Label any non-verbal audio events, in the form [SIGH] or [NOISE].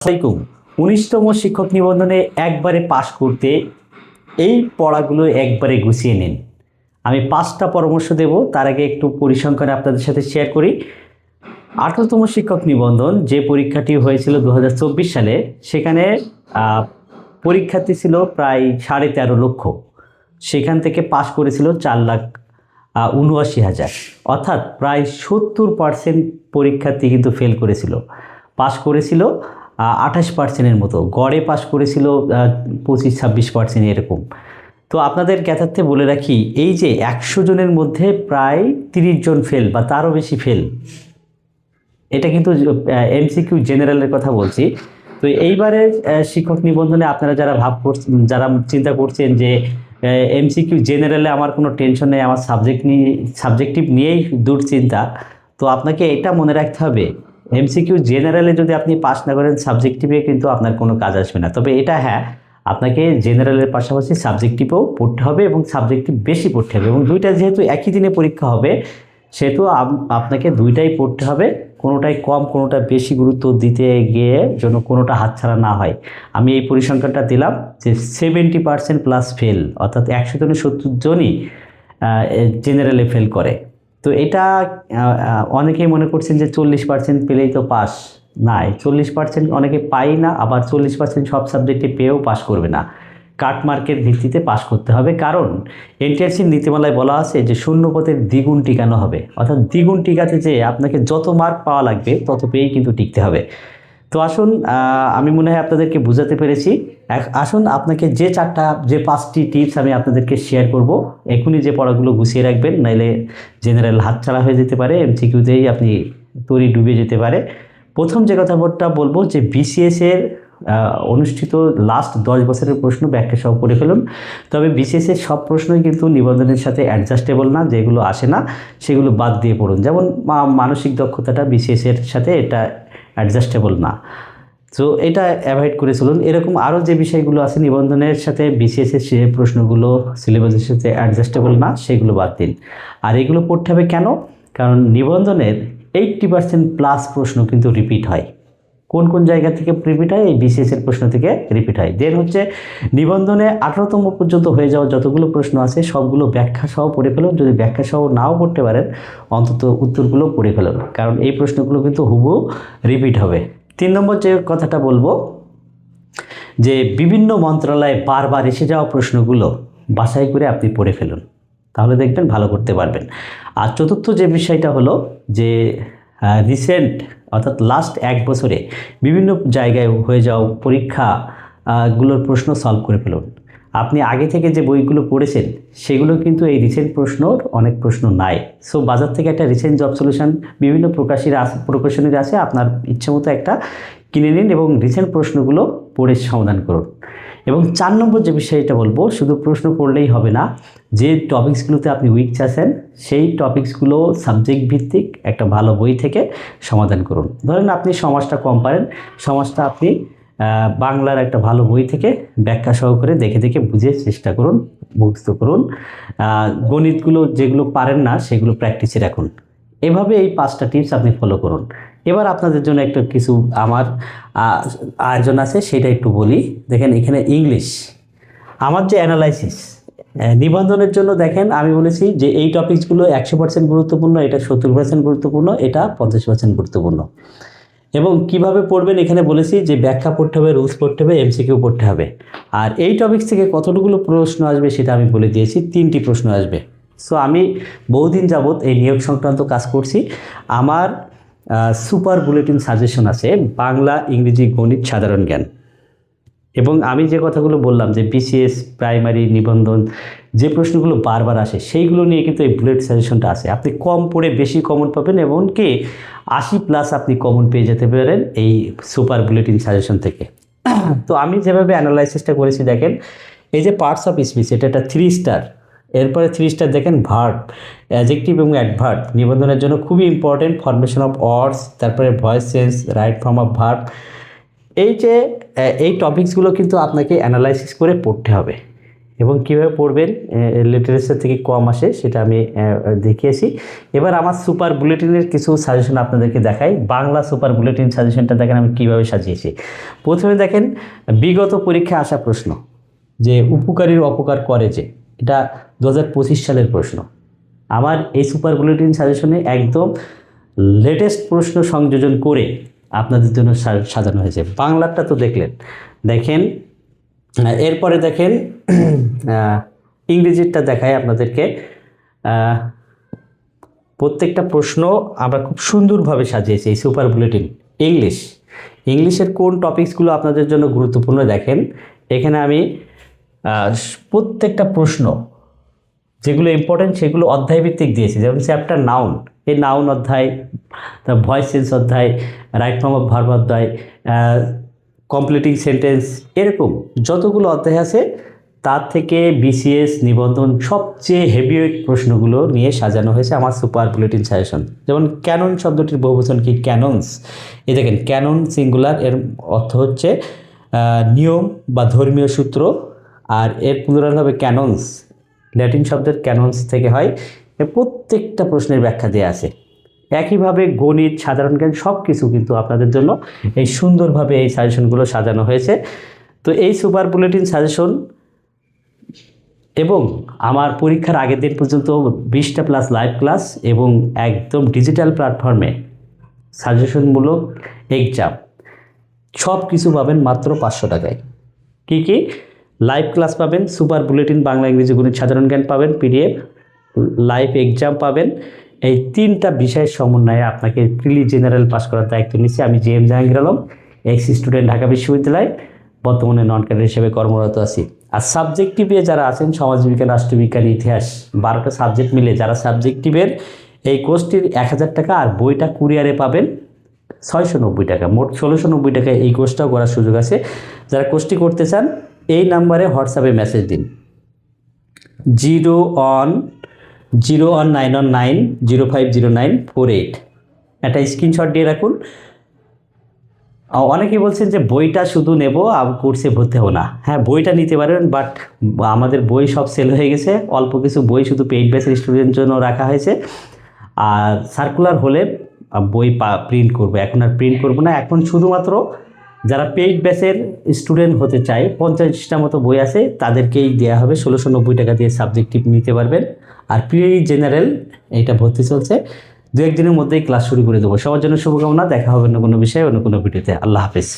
আসসালামাইকুম উনিশতম শিক্ষক নিবন্ধনে একবারে পাশ করতে এই পড়াগুলো একবারে গুছিয়ে নিন। আমি পাঁচটা পরামর্শ দেব, তার আগে একটু পরিসংখ্যান আপনাদের সাথে শেয়ার করি। আঠারোতম শিক্ষক নিবন্ধন যে পরীক্ষাটি হয়েছিল দু হাজার চব্বিশ সালে, সেখানে পরীক্ষার্থী ছিল প্রায় সাড়ে তেরো লক্ষ। সেখান থেকে পাশ করেছিল চার লাখ উনআশি হাজার। অর্থাৎ প্রায় সত্তর পার্সেন্ট পরীক্ষার্থী কিন্তু ফেল করেছিল। পাশ করেছিল আঠাশ পার্সেন্টের মতো। গড়ে পাশ করেছিল পঁচিশ ছাব্বিশ পার্সেন্ট এরকম। তো আপনাদের জ্ঞাতার্থে বলে রাখি, এই যে একশো জনের মধ্যে প্রায় তিরিশ জন ফেল বা তারও বেশি ফেল এটা কিন্তু এমসিকিউ জেনারেলের কথা বলছি। তো এইবারে শিক্ষক নিবন্ধনে আপনারা যারা ভাব করছেন যারা চিন্তা করছেন যে এমসিকিউ জেনারেলে আমার কোনো টেনশন নেই, আমার সাবজেক্ট নিয়ে সাবজেক্টিভ নিয়েই দুশ্চিন্তা, তো আপনাকে এটা মনে রাখতে হবে এমসিকিউ জেনারেলে যদি আপনি পাস না করেন সাবজেক্টিভে কিন্তু আপনার কোনো কাজ আসবে না। তবে এটা হ্যাঁ আপনাকে জেনারেলের পাশাপাশি সাবজেক্টিভও পড়তে হবে এবং সাবজেক্টিভ বেশি পড়তে হবে। এবং দুইটা যেহেতু একই দিনে পরীক্ষা হবে, সেহেতু আপনাকে দুইটাই পড়তে হবে। কোনোটাই কম, কোনোটা বেশি গুরুত্ব দিতে গিয়ে যেন কোনোটা হাতছাড়া না হয়। আমি এই পরিসংখ্যানটা দিলাম যে সেভেন্টি পার্সেন্ট প্লাস ফেল অর্থাৎ একশো জনে সত্তর জনই জেনারেলে ফেল করে। তো এটা অনেকেই মনে করছেন যে চল্লিশ পার্সেন্ট পেলেই তো পাস। নাই, চল্লিশ পার্সেন্ট অনেকে পাই না, আবার চল্লিশ পার্সেন্ট সব সাবজেক্টে পেয়েও পাস করবে না। কাট মার্কের ভিত্তিতে পাশ করতে হবে। কারণ এনটিআরসির নীতিমালায় বলা আছে যে শূন্য পথের দ্বিগুণ টিকানো হবে। অর্থাৎ দ্বিগুণ টিকাতে যে আপনাকে যত মার্ক পাওয়া লাগবে, তত পেয়েই কিন্তু টিকতে হবে। তো আসুন আমি মনে হয় আপনাদেরকে বুঝাতে পেরেছি। আসুন আপনাকে যে চারটা যে পাঁচটি টিপস আমি আপনাদেরকে শেয়ার করব এখনই যে পড়াগুলো গুছিয়ে রাখবেন নাইলে জেনারেল হাতছাড়া হয়ে যেতে পারে এমসিকিউতেই আপনি তরি ডুবে যেতে পারে। প্রথম যে কথাটা বলব যে বিসিএস এর আহ, অনুষ্ঠিত লাস্ট দশ বছরের প্রশ্ন ব্যাখ্যা সহ করে ফেলুন। তবে বিসিএস এর সব প্রশ্নই কিন্তু নিবন্ধনের সাথে অ্যাডজাস্টেবল না যেগুলো আসে না সেগুলো বাদ দিয়ে পড়ুন। যেমন মানসিক দক্ষতাটা বিসিএস এর সাথে এটা অ্যাডজাস্টেবল না। তো এটা অ্যাভয়েড করে চলুন। এরকম আরও যে বিষয়গুলো আছে, নিবন্ধনের সাথে বিসিএসের সে প্রশ্নগুলো সিলেবাসের সাথে অ্যাডজাস্টেবল না, সেগুলো বাদ দিন। আর এগুলো পড়তে হবে কেন? কারণ নিবন্ধনের এইট্টি পার্সেন্ট প্লাস প্রশ্ন কিন্তু রিপিট হয়। কোন কোন জায়গা থেকে রিপিট হয়? এই বিসিএস এর প্রশ্ন থেকে রিপিট হয়। দেন হচ্ছে নিবন্ধনে আঠারোতম পর্যন্ত হয়ে যাওয়া যতগুলো প্রশ্ন আছে, সবগুলো ব্যাখ্যা সহ পড়ে ফেলুন। যদি ব্যাখ্যা সহ নাও পড়তে পারেন, অন্তত উত্তরগুলো পড়ে ফেলুন। কারণ এই প্রশ্নগুলো কিন্তু হুবু রিপিট হবে। তিন নম্বর যে কথাটা বলব, যে বিভিন্ন মন্ত্রণালয়ে বারবার এসে যাওয়া প্রশ্নগুলো বাছাই করে আপনি পড়ে ফেলুন। তাহলে দেখবেন ভালো করতে পারবেন। আর চতুর্থ যে বিষয়টা হলো, যে রিসেন্ট অর্থাৎ লাস্ট এক বছরে বিভিন্ন জায়গায় হয়ে যাওয়া পরীক্ষা গুলোর প্রশ্ন সলভ করে ফেলুন। আপনি আগে থেকে যে বইগুলো পড়েছেন, সেগুলো কিন্তু এই রিসেন্ট প্রশ্নর অনেক প্রশ্ন নাই। সো বাজার থেকে একটা রিসেন্ট জব সলিউশন বিভিন্ন প্রকাশের আছে প্রকাশনের আছে, আপনার ইচ্ছে মতো একটা কিনে নিন এবং রিসেন্ট প্রশ্নগুলো পড়ে সমাধান করুন। এবং চার নম্বর যে বিষয়টা বলব, শুধু প্রশ্ন পড়লেই হবে না, যে টপিকসগুলোতে আপনি উইক আছেন, সেই টপিকসগুলো সাবজেক্ট ভিত্তিক একটা ভালো বই থেকে সমাধান করুন। ধরেন আপনি সমাজটা কম পারেন, সমাজটা আপনি বাংলার একটা ভালো বই থেকে ব্যাখ্যা সহকারে দেখে দেখে বুঝে চেষ্টা করুন, মুখস্থ করুন। গণিতগুলো যেগুলো পারেন না, সেগুলো প্র্যাকটিসে রাখুন। এভাবে এই পাঁচটা টিপস আপনি ফলো করুন। এবার আপনাদের জন্য একটু কিছু আমার আয়োজন আছে, সেটা একটু বলি। দেখেন, এখানে ইংলিশ আমার যে অ্যানালাইসিস নিবন্ধনের জন্য দেখেন, আমি বলেছি যে এই টপিকসগুলো একশো পার্সেন্ট গুরুত্বপূর্ণ, এটা সত্তর পার্সেন্ট গুরুত্বপূর্ণ, এটা পঞ্চাশ পার্সেন্ট গুরুত্বপূর্ণ। এবং কীভাবে পড়বেন, এখানে বলেছি যে ব্যাখ্যা পড়তে হবে রুলস পড়তে হবে এমসিকিউ পড়তে হবে। আর এই টপিক্স থেকে কতটুকুলো প্রশ্ন আসবে, সেটা আমি বলে দিয়েছি, তিনটি প্রশ্ন আসবে। সো আমি বহুদিন যাবৎ এই নিয়োগ সংক্রান্ত কাজ করছি। আমার সুপার বুলেটিন সাজেশন আছে, বাংলা, ইংরেজি, গণিত, সাধারণ জ্ঞান। এবং আমি যে কথাগুলো বললাম যে বিসিএস প্রাইমারি নিবন্ধন, যে প্রশ্নগুলো বারবার আসে, সেইগুলো নিয়ে কিন্তু এই বুলেট সাজেশনটা আছে। আপনি কম পড়ে বেশি কমন পাবেন এবং কি, আশি প্লাস আপনি কমন পেয়ে যেতে পারেন এই সুপার বুলেটিন সাজেশন থেকে। তো আমি যেভাবে অ্যানালাইসিসটা করেছি দেখেন, এই যে পার্টস অফ স্পিচ এটা একটা থ্রি স্টার এরপরে স্টার দেখেন ভার্ব অ্যাজেক্টিভ এবং অ্যাডভার্ব নিবন্ধনের জন্য খুবই ইম্পর্টেন্ট ফর্মেশন অফ অর্ডস তারপরে voice sense right form of verb এই যে এই টপিকসগুলো কিন্তু আপনাকে অ্যানালাইসিস করে পড়তে হবে। এবং কীভাবে পড়বেন লিটারেচার থেকে কম আসে সেটা আমি দেখিয়েছি। এবার আমার সুপার বুলেটিনের কিছু সাজেশন আপনাদেরকে দেখাই। বাংলা সুপার বুলেটিন সাজেশনটা দেখেন আমি কীভাবে সাজিয়েছি। প্রথমে দেখেন, বিগত পরীক্ষায় আসা প্রশ্ন, যে উপকারীর অপকার করে যে। এটা দু হাজার পঁচিশ সালের প্রশ্ন। আমার এই সুপার বুলেটিন সাজেশনে একদম লেটেস্ট প্রশ্ন সংযোজন করে আপনাদের জন্য সাজানো হয়েছে। বাংলাটা তো দেখলেন। দেখেন এরপরে দেখেন [CLEARS THROAT] ইংরেজিটা দেখায় আপনাদেরকে। প্রত্যেকটা প্রশ্ন আমরা খুব সুন্দরভাবে সাজিয়েছি এই সুপার বুলেটিন ইংলিশ। ইংলিশের কোন টপিকসগুলো আপনাদের জন্য গুরুত্বপূর্ণ দেখেন। এখানে আমি প্রত্যেকটা প্রশ্ন যেগুলো ইম্পর্টেন্ট সেগুলো অধ্যায়ভিত্তিক দিয়েছি। যেমন চ্যাপ্টার নাউন এই নাউন অধ্যায়, তার ভয়েস চেঞ্জ অধ্যায় রাইট ফর্ম অফ ভার্ব অধ্যায় কমপ্লিটিং সেন্টেন্স এরকম যতগুলো অধ্যায় আছে, তার থেকে বিসিএস নিবন্ধন সবচেয়ে হেভিওয়েট প্রশ্নগুলো নিয়ে সাজানো হয়েছে আমার সুপার বুলেটিন সাজেশন যেমন ক্যানন শব্দটির বহুবচন কি? ক্যাননস এই দেখেন ক্যানন সিঙ্গুলার এর অর্থ হচ্ছে নিয়ম বা ধর্মীয় সূত্র, আর এর প্লুরাল হবে ক্যাননস ল্যাটিন শব্দের ক্যাননস থেকে হয়। প্রত্যেকটা প্রশ্নের ব্যাখ্যা দেওয়া আছে। একইভাবে গণিত, সাধারণ জ্ঞান সব কিছু কিন্তু আপনাদের জন্য এই সুন্দরভাবে এই সাজেশনগুলো সাজানো হয়েছে। তো এই সুপার বুলেটিন সাজেশন এবং আমার পরীক্ষার আগের দিন পর্যন্ত বিশটা প্লাস লাইভ ক্লাস এবং একদম ডিজিটাল প্ল্যাটফর্মে সাজেশনমূলক এক্সাম। সব কিছু পাবেন মাত্র পাঁচশো টাকায়। কী কি? লাইভ ক্লাস পাবেন সুপার বুলেটিন বাংলা, ইংরেজি গণিত, সাধারণ জ্ঞান পাবেন পিডিএফ লাইভ এক্সাম পাবেন। এই তিনটা বিষয়ের সমন্বয়ে আপনাকে প্রিলি জেনারেল পাস করার দায়িত্ব নিচ্ছি। আমি J M Jahangir Alam ex student Dhaka বিশ্ববিদ্যালয়, বর্তমানে নন ক্যাডার হিসেবে কর্মরত আছি। আর সাবজেক্টিভে যারা আছেন সমাজবিজ্ঞান রাষ্ট্রবিজ্ঞান ইতিহাস, বারোটা সাবজেক্ট মিলে যারা সাবজেক্টিভের এই কোর্সটির এক হাজার টাকা আর বইটা কুরিয়ারে পাবেন ছয়শো নব্বই টাকা। মোট ষোলোশো নব্বই টাকা এই কোর্সটাও করার সুযোগ আছে। যারা কোর্সটি করতে চান এই নাম্বারে হোয়াটসঅ্যাপে মেসেজ দিন। Zero one zero one nine one nine zero five zero nine four eight. একটা স্ক্রিনশট দিয়ে রাখুন। আ, অনেকেই বলছেন যে বইটা শুধু নেব আর কোর্সে ভর্তি হব না। হ্যাঁ বইটা নিতে পারেন বাট আমাদের বই সব সেল হয়ে গেছে। অল্প কিছু বই শুধু পেইড বেসের স্টুডেন্টের জন্য রাখা হয়েছে। আর সার্কুলার হলে বই পা প্রিন্ট করব। এখন আর প্রিন্ট করব না। এখন শুধুমাত্র যারা পেইড ব্যাচের স্টুডেন্ট হতে চায় পঞ্চাশটা মতো বই আছে, তাদেরকেই দেওয়া হবে, ষোলোশো নব্বই টাকা দিয়ে সাবজেক্টিভ নিতে পারবেন। আর প্রি জেনারেল এটা ভর্তি চলছে। দু একদিনের মধ্যেই ক্লাস শুরু করে দেবো। সবার জন্য শুভকামনা, দেখা হবে অন্য কোনো বিষয়ে, অন্য কোনো ভিডিওতে আল্লাহ হাফিজ।